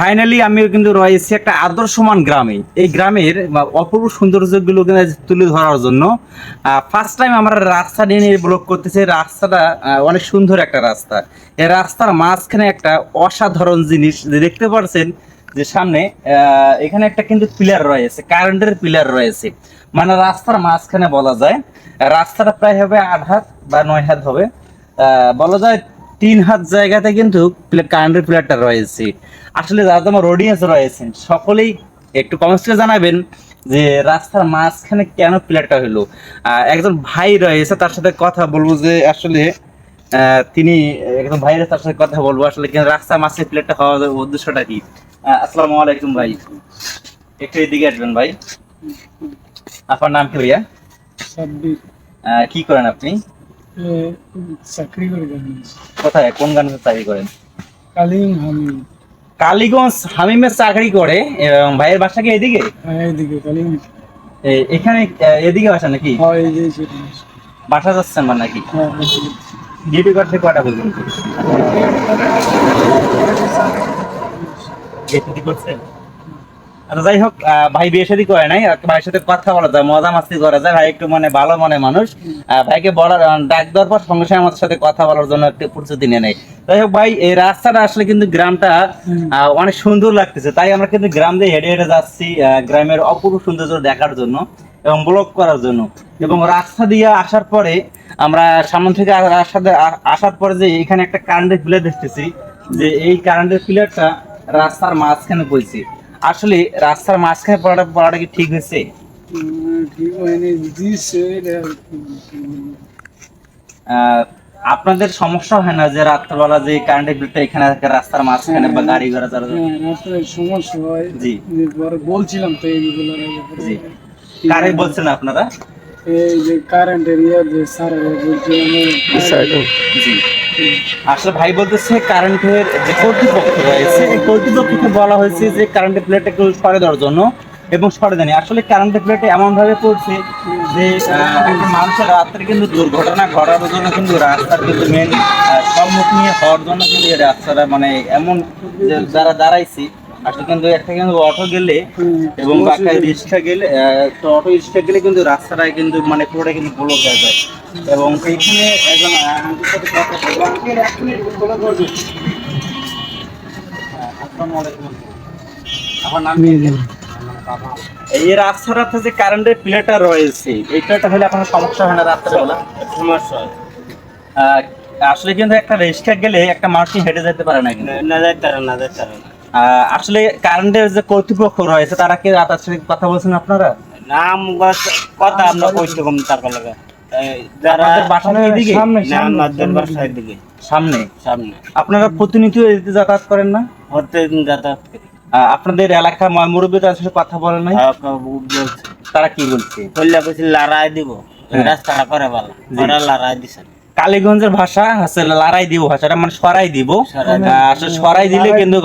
Finally আমি কিন্তু রয়েছি একটা আদর্শমান গ্রামে। এই গ্রামের অপূর্ব সৌন্দর্যগুলো তুলে ধরার জন্য ফার্স্ট টাইম আমরা রাস্তা নিয়ে ব্লক করতেছি। রাস্তাটা অনেক সুন্দর একটা রাস্তা। এই রাস্তার মাঝখানে একটা অসাধারণ জিনিস দেখতে পাচ্ছেন যে সামনে এখানে একটা কিন্তু পিলার রয়েছে কারেন্টের পিলার রয়েছে। মানে রাস্তার মাঝখানে বলা যায়, রাস্তাটা প্রায় হবে আট হাত বা নয় হাত হবে। বলা যায় তিন হাত জায়গাতে কিন্তু কারেন্টের প্লেয়ারটা রয়েছে। আসলে যারা তোমার অডিয়েন্স রয়েছেন সকলেই একটু কমেন্টস করে জানাবেন যে রাস্তার মাঝখানে কেন প্লেয়ারটা হলো। একজন ভাই রয়েছে তার সাথে কথা বলব যে আসলে তিনি একজন ভাইয়ের তার সাথে কথা বলব। আসলে কেন রাস্তার মাঝখানে প্লেয়ারটা হওয়ার উদ্দেশ্যটা কি? আসসালামু আলাইকুম ভাই। একটু এদিকে আসবেন ভাই। আপনার নাম কি ভাইয়া? কি করেন আপনি? চাকরি করে কোথায়? কোন গানে চাকরি করেন? কালিম হামিদ কালীগঞ্জ হামিমের চাকরি করে। এবং ভাইয়ের বাসা কি এদিকে? হ্যাঁ এইদিকে কালিম এখানে এদিকে বাসা নাকি? হয়। বাসা যাচ্ছেন বা নাকি? হ্যাঁ। ডিউটি করতে কয়টা পর্যন্ত করছেন? আচ্ছা যাই হোক ভাই বিয়ে শাদী করে নাই ভাইয়ের সাথে কথা বলা যায় মজা মাস্তি করা যায়। ভাই একটু মানে ভালো মনে মানুষ। ভাইকে বলার ডাক দেওয়ার পর সঙ্গে সঙ্গে আমাদের সাথে কথা বলার জন্য একটু প্রস্তুতি নিয়ে নেয় যাই হোক ভাই এই রাস্তাটা আসলে কিন্তু গ্রামটা অনেক সুন্দর লাগতেছে। তাই আমরা কিন্তু গ্রাম দিয়ে হেঁটে হেঁটে যাচ্ছি গ্রামের অপূর্ব সৌন্দর্য দেখার জন্য এবং ব্লক করার জন্য। এবং রাস্তা দিয়ে আসার পরে আমরা সামনে থেকে আসার পরে যে এখানে একটা কারেন্টের পিলার দেখতেছি যে এই কারেন্টের পিলারটা রাস্তার মাঝখানে পড়ছে আসলে রাস্তার মাঝখানে পড়াটা পড়াটা কি ঠিক হয়েছে? ঠিক হয়নি দিছে আপনাদের সমস্যা হয় না যে রাত্রবেলা যে কারেন্টের পিলারটা এখানে থাকে রাস্তার মাঝখানে বা গাড়ি ঘোড়া চলা হ্যাঁ রাস্তায় সমস্যা হয়। জি। যে বলছিলাম তো এইগুলো জি। কারে বলছেন আপনারা? এই যে কারেন্টের ইয়ে যে স্যার বলছে আমি জি। আসলে ভাই বলতেছে কারেন্টের যে কর্তৃপক্ষ রয়েছে, এই কর্তৃপক্ষকে বলা হয়েছে যে কারেন্টের প্লেটটা একটু সরে দেওয়ার জন্য এবং সরে দেয়নি। আসলে কারেন্টের প্লেটে এমনভাবে পড়ছে যে মানুষের রাত্রে কিন্তু দুর্ঘটনা ঘটার জন্য কিন্তু রাস্তার কিন্তু মেন সম্মুখীন হওয়ার জন্য কিন্তু এই রাস্তাটা মানে এমন যারা দাঁড়াইছি আসলে কিন্তু একটা কিন্তু অটো গেলে এবং বাঁকা রিক্সা গেলে তো অটো রিক্সা গেলে কিন্তু রাস্তাটায় কিন্তু মানে পুরোটা কিন্তু ব্লক হয়ে যায়। এবং এইখানে একজন সাথে কথা আসসালামু আলাইকুম। আমার নাম এই রাস্তাটাতে যে কারেন্টের প্লেটটা রয়েছে এই প্লেটটা হলে আপনার সমস্যা হয় না রাত্রেবেলা। সমস্যা হয়। আসলে কিন্তু একটা রিক্সা গেলে একটা মানুষ হেঁটে যেতে পারে না কিন্তু। না যাইতে পারে না যাইতে পারে না। আসলে কারেন্টের যে কর্তৃপক্ষ রয়েছে তারা কি রাতার সাথে কথা বলছেন আপনারা? নাম কথা আমরা কইতে কম তার লাগে যারা আপনাদের বাসা কি এদিকে? সামনে না আমাদের বাসার দিকে সামনে। সামনে? আপনারা প্রতিনিয়ত যাতায়াত করেন না? প্রত্যেকদিন যাতায়াত করি। আপনাদের এলাকা মুরব্বী তাদের সাথে কথা বলেন নাই? বলছে। তারা কি বলছে? কইলা কইছি লারাই দিব। হ্যাঁ। রাস্তাটা করে ভালো। ওরা লারাই দিছে। কালীগঞ্জের ভাষা আছে লড়াই দিব ভাষাটা মানে সরাই দিব। আসলে সরাই দিলে কিন্তু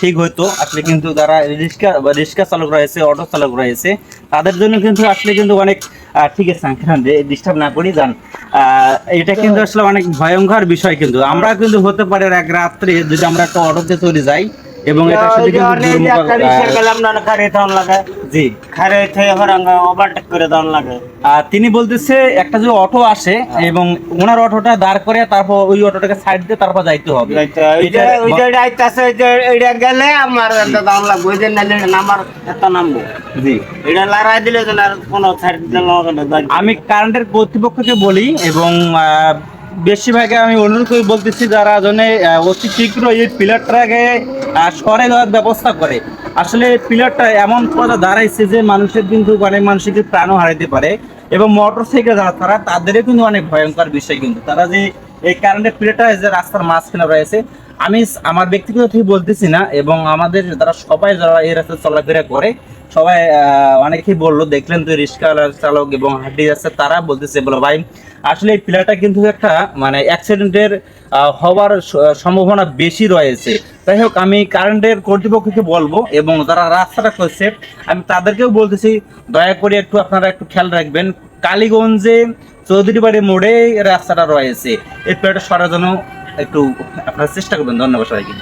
ঠিক হইতো। আসলে কিন্তু যারা রিক্সা রিক্সা চালক রয়েছে অটো চালক রয়েছে তাদের জন্য কিন্তু আসলে কিন্তু অনেক ঠিক আছে ডিস্টার্ব না করি যান। আহ, এটা কিন্তু আসলে অনেক ভয়ঙ্কর বিষয় কিন্তু। আমরা কিন্তু হতে পারে এক রাত্রে যদি আমরা একটা অটোতে চলে যাই এবং এটার সাথে কিন্তু দুর্মুখ- আহ, গেলাম না খারে তখন লাগে। জি। খারে থেকে হরাঙ্গা ওভারটেক করে তখন লাগে। আর তিনি বলতেছে একটা যে অটো আসে এবং ওনার অটোটা দাঁড় করে তারপর ওই অটোটাকে সাইড দিয়ে তারপর যাইতে হবে। হয়। যে এটা- ওই যে আইতাছে ওই যে এইটা গেলে আমার একটা দাম লাগবে। ওই যে নাইলে নাম্বার এত নামবো। জি। এটা লারাই দিলে যেন আর কোনো সাইড দিলে লাগে আমি কারেন্টের কর্তৃপক্ষকে বলি এবং বেশিরভাগে আমি অনুরোধ করে বলতেছি যারা জন্য অতি শীঘ্র এই পিলারটাকে সরে দেওয়ার ব্যবস্থা করে। আসলে পিলারটা এমন কথা দাঁড়াইছে যে মানুষের কিন্তু অনেক মানুষের কিন্তু প্রাণও হারাইতে পারে এবং মোটর সাইকেল যারা, তারা তাদেরও কিন্তু অনেক ভয়ঙ্কর বিষয় কিন্তু। তারা যে এই কারেন্টের পিলারটা যে রাস্তার মাঝখানে রয়েছে, আমি আমার ব্যক্তিগত থেকে বলতেছি না এবং আমাদের যারা সবাই যারা এই রাস্তায় চলাফেরা করে সবাই অনেকেই বলল, দেখলেন তো রিক্সা চালক এবং হাড্ডি যাচ্ছে। তারা বলতেছে, বলো ভাই, আসলে এই পিলারটা কিন্তু একটা মানে অ্যাক্সিডেন্টের হওয়ার সম্ভাবনা বেশি রয়েছে। যাই হোক, আমি কারেন্টের কর্তৃপক্ষকে বলব এবং যারা রাস্তাটা করছে, আমি তাদেরকেও বলতেছি, দয়া করে একটু আপনারা একটু খেয়াল রাখবেন। কালীগঞ্জে চৌধুরী বাড়ি মোড়ে রাস্তাটা রয়েছে। এই পিলারটা সরার জন্য একটু আপনারা চেষ্টা করবেন। ধন্যবাদ সবাইকে।